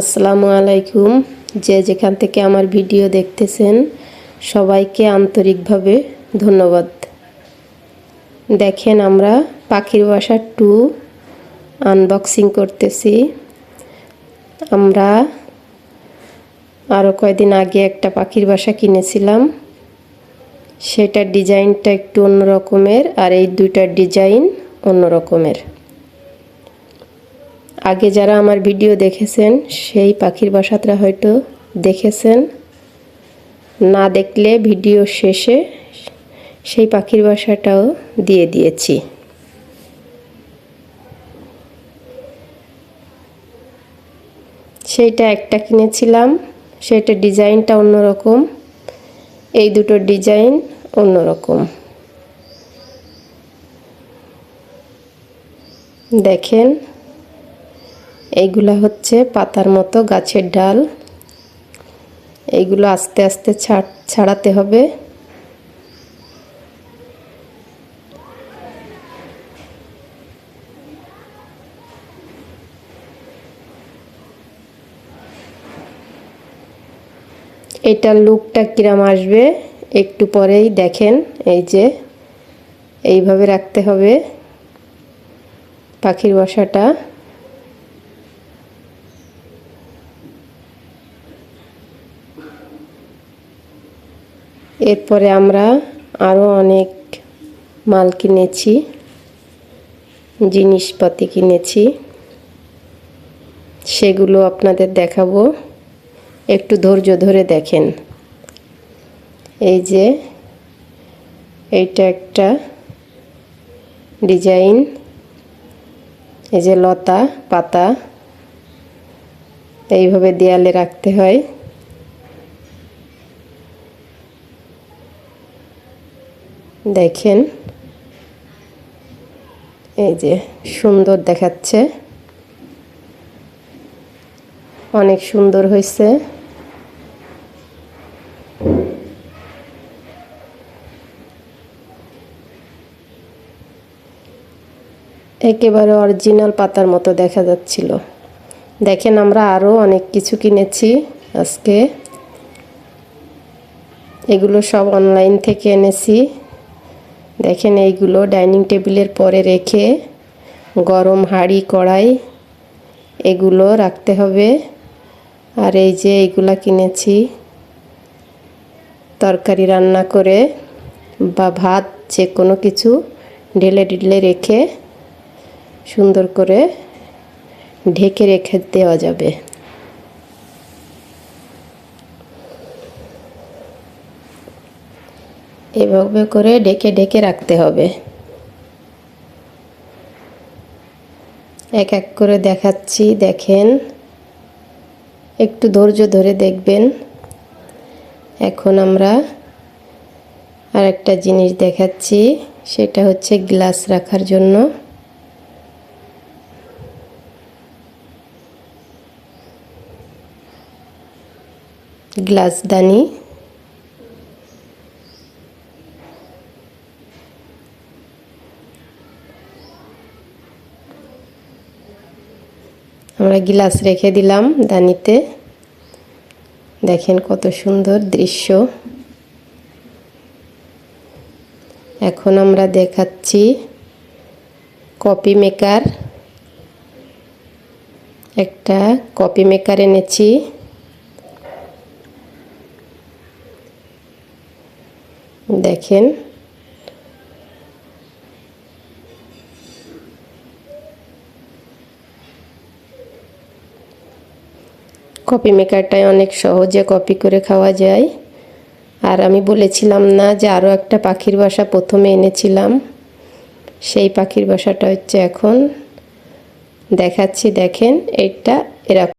আসসালামু আলাইকুম। যে যেখান থেকে আমার ভিডিও দেখতেছেন, সবাইকে আন্তরিকভাবে ধন্যবাদ। দেখেন আমরা পাখির বাসা টু আনবক্সিং করতেছি। আমরা আরও কয়দিন আগে একটা পাখির বাসা কিনেছিলাম। সেটার ডিজাইনটা একটু অন্য রকমের আর এই দুইটার ডিজাইন অন্য রকমের আগে যারা আমার ভিডিও দেখেছেন, সেই পাখির বাসাটা হয়তো দেখেছেন। না দেখলে ভিডিও শেষে সেই পাখির বাসাটাও দিয়ে দিয়েছি। সেইটা একটা কিনেছিলাম সেটা ডিজাইনটা অন্যরকম, এই দুটো ডিজাইন অন্যরকম। দেখেন এইগুলা হচ্ছে পাতার মতো গাছের ডাল। এইগুলো আস্তে আস্তে ছাড়াতে হবে। এটার লুকটা কিরাম আসবে একটু পরেই দেখেন, এই যে এইভাবে রাখতে হবে। পাখির বাসাটা। এরপরে আমরা আরও অনেক মাল কিনেছি, জিনিসপাতি কিনেছি। সেগুলো আপনাদের দেখাবো। একটু ধৈর্য ধরে দেখেন। এই যে, এইটা একটা ডিজাইন। এই যে লতা, পাতা। এইভাবে দেয়ালে রাখতে হয়। দেখেন। এই যে সুন্দর দেখাচ্ছে। অনেক সুন্দর হয়েছে। একেবারে অরিজিনাল পাতার মতো দেখা যাচ্ছিল। দেখেন, আমরা আরও অনেক কিছু কিনেছি আজকে। এগুলো সব অনলাইন থেকে এনেছি। দেখেন এইগুলো ডাইনিং টেবিলের পরে রেখে গরম হাঁড়ি, কড়াই এগুলো রাখতে হবে। আর এই যে এইগুলা কিনেছি, তরকারি রান্না করে বা ভাত যে কোনো কিছু ঢেলে ঢেলে রেখে সুন্দর করে ঢেকে রেখে দেওয়া যাবে। এভাবে করে ডেকে ডেকে রাখতে হবে। এক এক করে দেখাচ্ছি, দেখেন। একটু ধৈর্য ধরে দেখবেন। এখন আমরা আর একটা জিনিস দেখাচ্ছি, সেটা হচ্ছে গ্লাস রাখার জন্য। গ্লাসদানি আমরা গিলাস রেখে দিলাম দানিতে। দেখেন কত সুন্দর দৃশ্য। এখন আমরা দেখাচ্ছি কপি মেকার। একটা কপি মেকার এনেছি। দেখেন কপি মেকারটাই অনেক সহজে কপি করে খাওয়া যায়। আর আমি বলেছিলাম না যে আরও একটা পাখির বাসা প্রথমে এনেছিলাম। সেই পাখির বাসাটা হচ্ছে এখন। দেখাচ্ছি, দেখেন এটা এরকম।